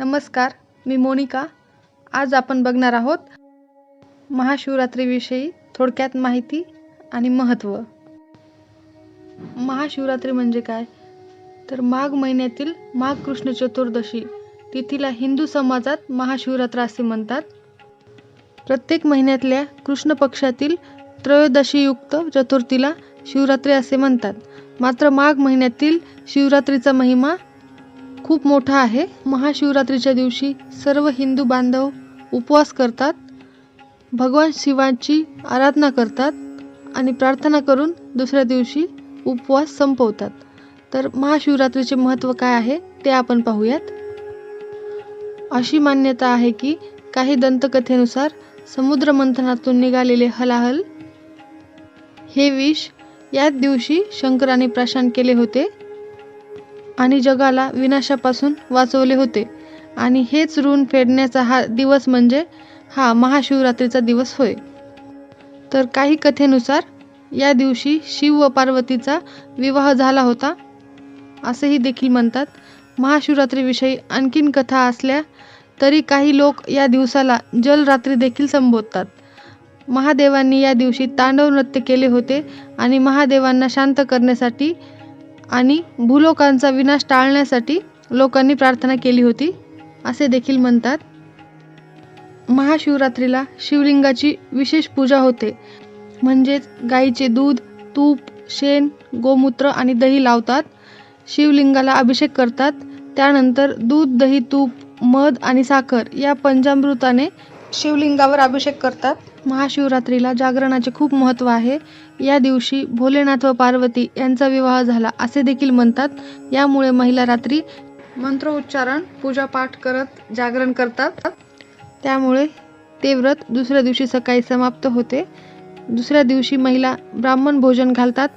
नमस्कार मी मोनिका. आज आपण बघणार आहोत महाशिवरात्रीविषयी थोडक्यात माहिती आणि महत्त्व महाशिवरात्री म्हणजे काय? तर माघ महिन्यातील माघ कृष्ण चतुर्दशी तिथीला हिंदू समाजात महाशिवरात्र असे म्हणतात. प्रत्येक महिन्यातल्या कृष्ण पक्षातील त्रयोदशीयुक्त चतुर्थीला शिवरात्री असे म्हणतात. मात्र माघ महिन्यातील शिवरात्रीचा महिमा खूप मोठा आहे. महाशिवरात्रीच्या दिवशी सर्व हिंदू बांधव उपवास करतात. भगवान शिवाची आराधना करतात आणि प्रार्थना करून दुसऱ्या दिवशी उपवास संपवतात. तर महाशिवरात्रीचे महत्त्व काय आहे ते आपण पाहूयात. अशी मान्यता आहे की काही दंतकथेनुसार समुद्र मंथनातून निघालेले हलाहल हे विष याच दिवशी शंकराने प्राशन केले होते. आणि जगाला विनाशापासून वाचवले होते. आणि हेच ऋण फेडण्याचा हा दिवस म्हणजे हा महाशिवरात्रीचा दिवस होय. तर काही कथेनुसार या दिवशी शिव व पार्वतीचा विवाह झाला होता. असेही देखील म्हणतात. महाशिवरात्रीविषयी आणखीन कथा असल्या तरी काही लोक या दिवसाला जलरात्री देखील संबोधतात. महादेवांनी या दिवशी तांडव नृत्य केले होते आणि महादेवांना शांत करण्यासाठी आणि भूलोकांचा विनाश टाळण्यासाठी लोकांनी प्रार्थना केली होती. असे देखील म्हणतात. महाशिवरात्रीला शिवलिंगाची विशेष पूजा होते. म्हणजेच गाईचे दूध तूप शेण गोमूत्र आणि दही लावतात. शिवलिंगाला अभिषेक करतात. त्यानंतर दूध दही तूप मध आणि साखर या पंचामृताने शिवलिंगावर अभिषेक करतात. महाशिवरात्रीला जागरणाचे खूप महत्त्व आहे. या दिवशी भोलेनाथ व पार्वती यांचा विवाह झाला असे देखील म्हणतात. यामुळे महिला रात्री मंत्रोच्चारण पूजापाठ करत जागरण करतात. त्यामुळे ते व्रत दुसऱ्या दिवशी सकाळी समाप्त होते. दुसऱ्या दिवशी महिला ब्राह्मण भोजन घालतात.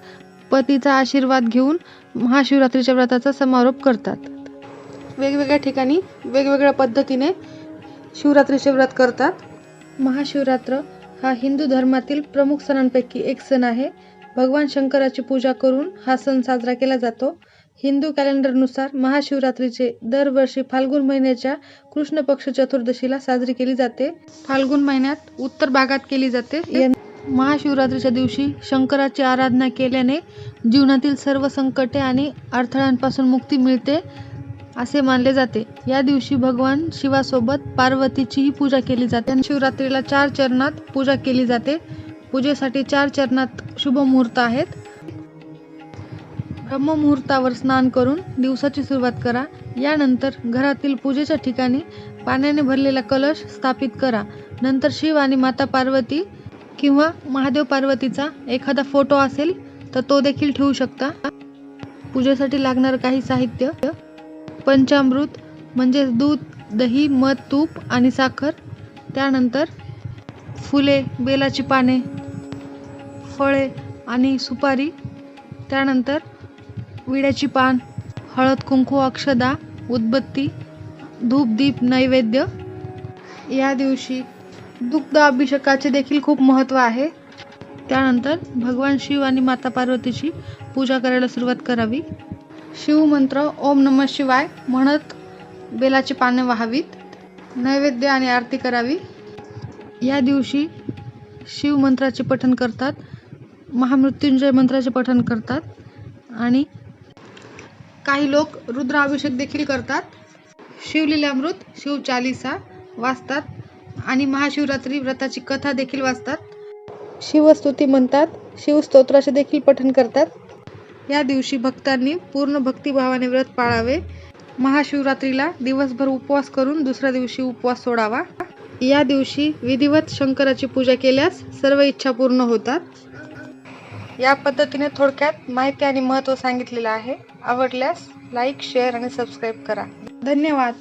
पतीचा आशीर्वाद घेऊन महाशिवरात्रीच्या व्रताचा समारोप करतात. वेगवेगळ्या ठिकाणी वेगवेगळ्या पद्धतीने शिवरात्रीचे व्रत करतात. महाशिवरात्र हा हिंदू धर्मातील प्रमुख सणांपैकी एक सण आहे. भगवान शंकराची पूजा करून हा सण साजरा केला जातो. हिंदू कॅलेंडरनुसार महाशिवरात्रीचे दरवर्षी फाल्गुन महिन्याच्या कृष्ण पक्ष चतुर्दशीला साजरी केली जाते. फाल्गुन महिन्यात उत्तर भागात केली जाते. महाशिवरात्रीच्या दिवशी शंकराची आराधना केल्याने जीवनातील सर्व संकटे आणि अडथळ्यांपासून मुक्ती मिळते. असे मानले जाते. या दिवशी भगवान शिवासोबत पार्वतीचीही पूजा केली जाते. आणि शिवरात्रीला चार चरणात पूजा केली जाते. पूजेसाठी चार चरणात शुभ मुहूर्त आहेत. ब्रह्ममुहूर्तावर स्नान करून दिवसाची सुरुवात करा. यानंतर घरातील पूजेच्या ठिकाणी पाण्याने भरलेला कलश स्थापित करा. नंतर शिव आणि माता पार्वती किंवा महादेव पार्वतीचा एखादा फोटो असेल तर तो देखील ठेवू शकता. पूजेसाठी लागणारं काही साहित्य पंचामृत म्हणजेच दूध दही मध तूप आणि साखर. त्यानंतर फुले बेलाची पाने फळे आणि सुपारी. त्यानंतर विड्याची पान हळद कुंकू अक्षदा उदबत्ती धूपदीप नैवेद्य. या दिवशी दुग्ध अभिषेकाचे देखील खूप महत्त्व आहे. त्यानंतर भगवान शिव आणि माता पार्वतीची पूजा करायला सुरुवात करावी. शिवमंत्र ओम नम शिवाय म्हणत बेलाची पाने वाहावीत. नैवेद्य आणि आरती करावी. या दिवशी शिवमंत्राचे पठण करतात. महामृत्युंजय मंत्राचे पठण करतात. आणि काही लोक रुद्राभिषेक देखील करतात. शिवलीलामृत शिवचालिसा वाचतात आणि महाशिवरात्री व्रताची कथा देखील वाचतात. शिवस्तुती म्हणतात. शिवस्तोत्राचे देखील पठण करतात. या दिवशी भक्तांनी पूर्ण भक्तिभावाने व्रत पाळावे. महाशिवरात्रीला दिवसभर उपवास करून दुसऱ्या दिवशी उपवास सोडावा. या दिवशी विधिवत शंकराची पूजा केल्यास सर्व इच्छा पूर्ण होतात. या पद्धतीने थोडक्यात माहिती आणि महत्त्व सांगितलेलं आहे. आवडल्यास लाईक शेअर आणि सबस्क्राईब करा. धन्यवाद.